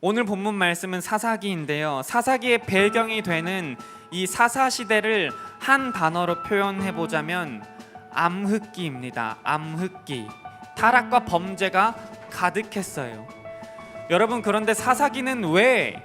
오늘 본문 말씀은 사사기인데요. 사사기의 배경이 되는 이 사사 시대를 한 단어로 표현해 보자면 암흑기입니다. 암흑기. 타락과 범죄가 가득했어요. 여러분 그런데 사사기는 왜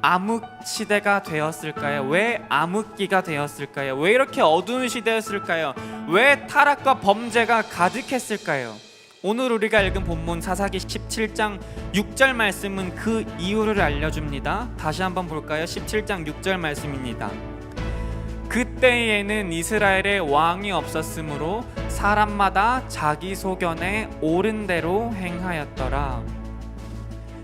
암흑 시대가 되었을까요? 왜 암흑기가 되었을까요? 왜 이렇게 어두운 시대였을까요? 왜 타락과 범죄가 가득했을까요? 오늘 우리가 읽은 본문 사사기 17장 6절 말씀은 그 이유를 알려줍니다. 다시 한번 볼까요? 17장 6절 말씀입니다. 그때에는 이스라엘에 왕이 없었으므로 사람마다 자기 소견에 옳은 대로 행하였더라.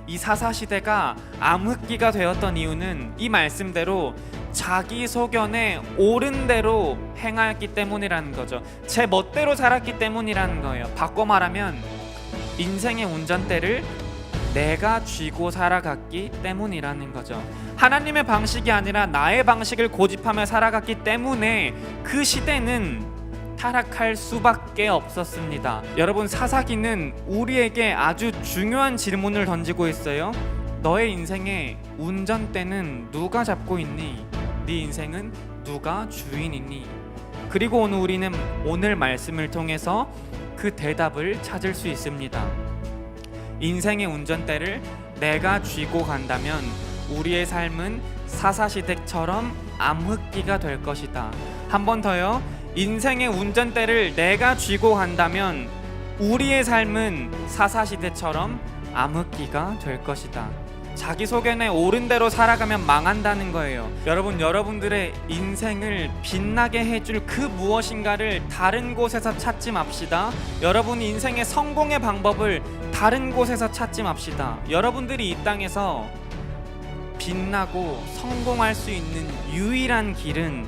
이 사사 시대가 암흑기가 되었던 이유는 이 말씀대로 자기 소견에 옳은 대로 행하였기 때문이라는 거죠. 제 멋대로 살았기 때문이라는 거예요. 바꿔 말하면 인생의 운전대를 내가 쥐고 살아갔기 때문이라는 거죠. 하나님의 방식이 아니라 나의 방식을 고집하며 살아갔기 때문에 그 시대는 타락할 수밖에 없었습니다. 여러분 사사기는 우리에게 아주 중요한 질문을 던지고 있어요. 너의 인생의 운전대는 누가 잡고 있니? 네 인생은 누가 주인이니? 그리고 오늘 우리는 오늘 말씀을 통해서 그 대답을 찾을 수 있습니다. 인생의 운전대를 내가 쥐고 간다면 우리의 삶은 사사시대처럼 암흑기가 될 것이다. 한 번 더요. 인생의 운전대를 내가 쥐고 간다면 우리의 삶은 사사시대처럼 암흑기가 될 것이다. 자기 소견에 옳은 대로 살아가면 망한다는 거예요. 여러분, 여러분들의 인생을 빛나게 해줄 그 무엇인가를 다른 곳에서 찾지 맙시다. 여러분 인생의 성공의 방법을 다른 곳에서 찾지 맙시다. 여러분들이 이 땅에서 빛나고 성공할 수 있는 유일한 길은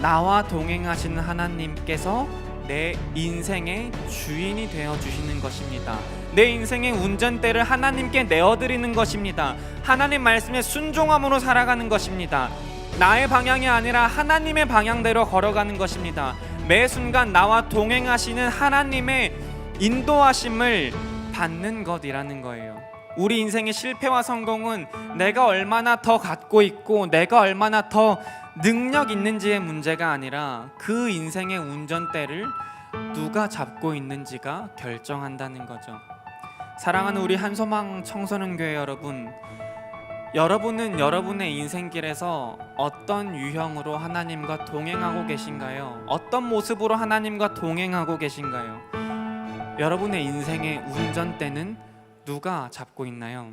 나와 동행하시는 하나님께서 내 인생의 주인이 되어 주시는 것입니다. 내 인생의 운전대를 하나님께 내어 드리는 것입니다. 하나님 말씀에 순종함으로 살아가는 것입니다. 나의 방향이 아니라 하나님의 방향대로 걸어가는 것입니다. 매 순간 나와 동행하시는 하나님의 인도하심을 받는 것이라는 거예요. 우리 인생의 실패와 성공은 내가 얼마나 더 갖고 있고 내가 얼마나 더 능력 있는지의 문제가 아니라 그 인생의 운전대를 누가 잡고 있는지가 결정한다는 거죠. 사랑하는 우리 한소망 청소년 교회 여러분, 여러분은 여러분의 인생길에서 어떤 유형으로 하나님과 동행하고 계신가요? 어떤 모습으로 하나님과 동행하고 계신가요? 여러분의 인생의 운전대는 누가 잡고 있나요?